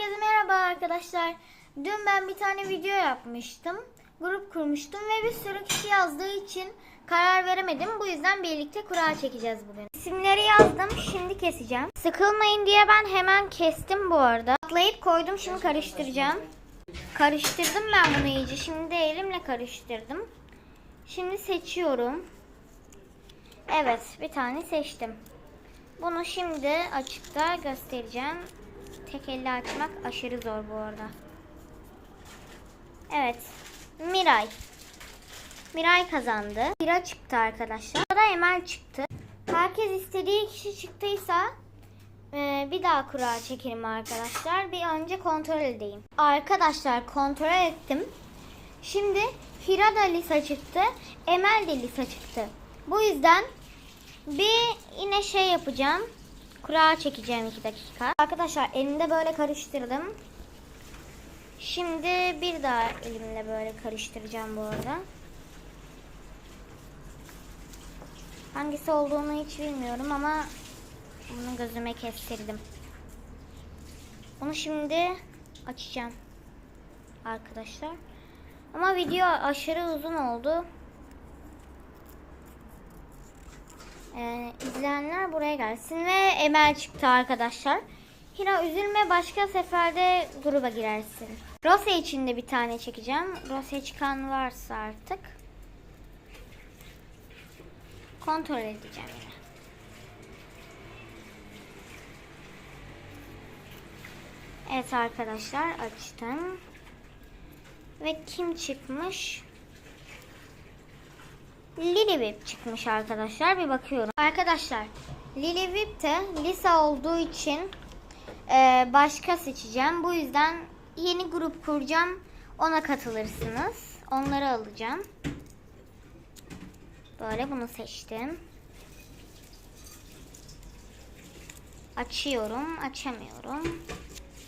Herkese merhaba arkadaşlar. Dün ben bir tane video yapmıştım. Grup kurmuştum ve bir sürü kişi yazdığı için karar veremedim. Bu yüzden birlikte kura çekeceğiz bugün. İsimleri yazdım. Şimdi keseceğim. Sıkılmayın diye ben hemen kestim bu arada. Atlayıp koydum. Şimdi karıştıracağım. Karıştırdım ben bunu iyice. Şimdi de elimle karıştırdım. Şimdi seçiyorum. Evet, bir tane seçtim. Bunu şimdi açıkta göstereceğim. Tek elle açmak aşırı zor bu arada. Evet. Miray. Miray kazandı. Mira çıktı arkadaşlar. Burada Emel çıktı. Herkes istediği kişi çıktıysa e, bir daha kura çekelim arkadaşlar. Bir önce kontrol edeyim. Arkadaşlar kontrol ettim. Şimdi Hira da Lisa çıktı. Emel de Lisa çıktı. Bu yüzden bir yine şey yapacağım. Kura çekeceğim 2 dakika. Arkadaşlar elimde böyle karıştırdım. Şimdi bir daha elimle böyle karıştıracağım bu arada. Hangisi olduğunu hiç bilmiyorum ama bunu gözüme kestirdim. Bunu şimdi açacağım arkadaşlar. Ama video aşırı uzun oldu. Ee, izleyenler buraya gelsin ve Emel çıktı arkadaşlar. Hira üzülme başka seferde gruba girersin. Rose için de bir tane çekeceğim. Rose çıkan varsa artık. Kontrol edeceğim yine. Evet arkadaşlar açtım. Ve kim çıkmış? Lilivip çıkmış arkadaşlar. Bir bakıyorum. Arkadaşlar Lilivip de Lisa olduğu için e, başka seçeceğim. Bu yüzden yeni grup kuracağım. Ona katılırsınız. Onları alacağım. Böyle bunu seçtim. Açıyorum. Açamıyorum.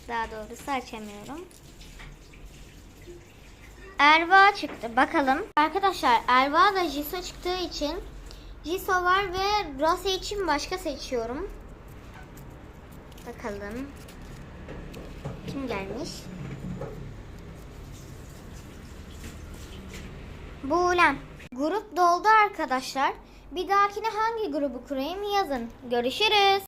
Daha doğrusu açamıyorum. Erva çıktı. Bakalım. Arkadaşlar Erva da Jisoo çıktığı için Jisoo var ve Rose için başka seçiyorum. Bakalım. Kim gelmiş? Buğlem. Grup doldu arkadaşlar. Bir dahakine hangi grubu kurayım yazın. Görüşürüz.